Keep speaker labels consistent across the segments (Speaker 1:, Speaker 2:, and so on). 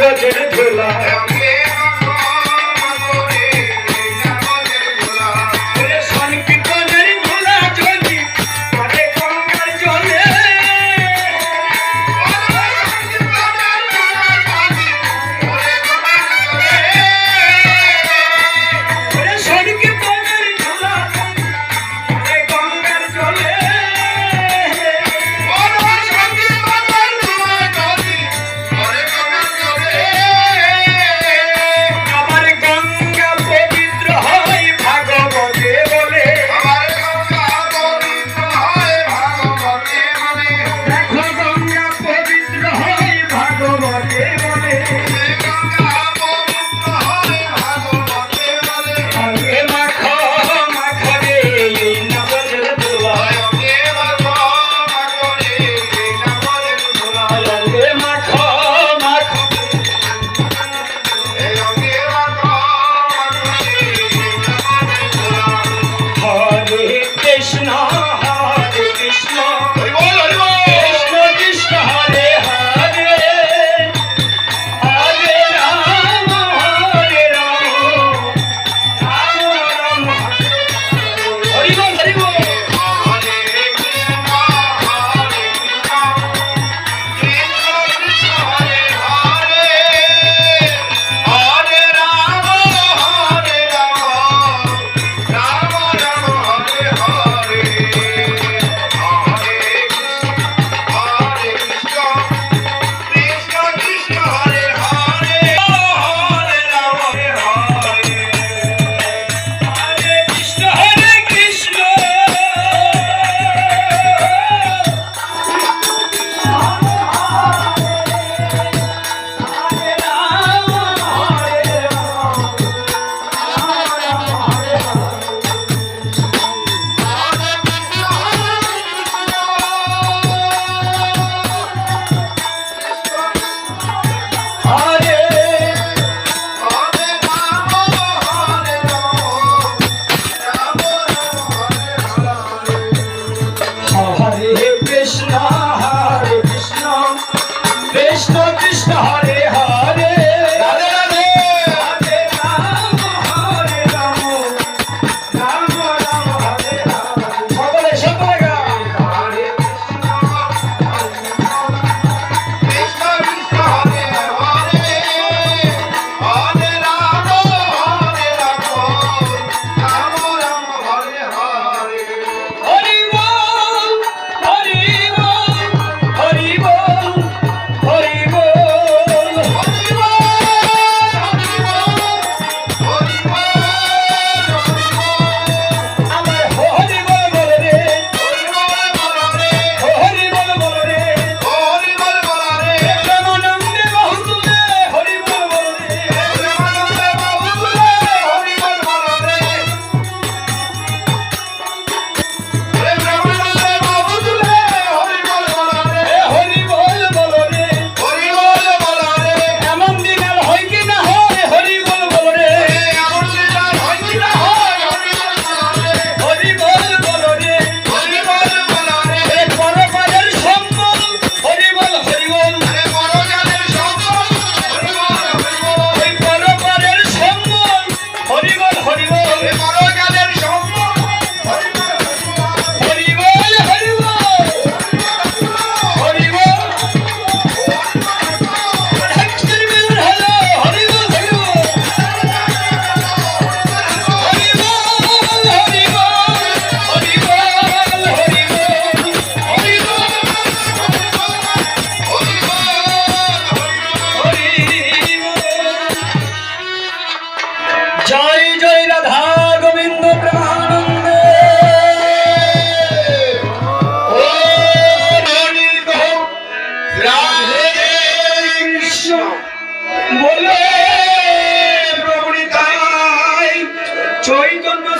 Speaker 1: Good day.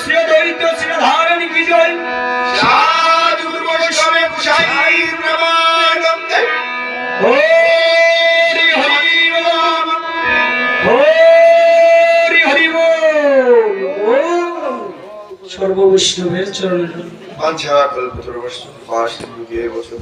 Speaker 1: Chaitanya Shri দ্বৈত শ্রী ধারণ বিজয়
Speaker 2: সাধু বৈষ্ণবে পুষাই প্রমাণন্দে
Speaker 1: হরি হরি বল হরি হরি বল সর্ববৈষ্ণবের চরণে।
Speaker 2: পাঞ্চা কল্পতরু বৈষ্ণব পাশ যুগে বছর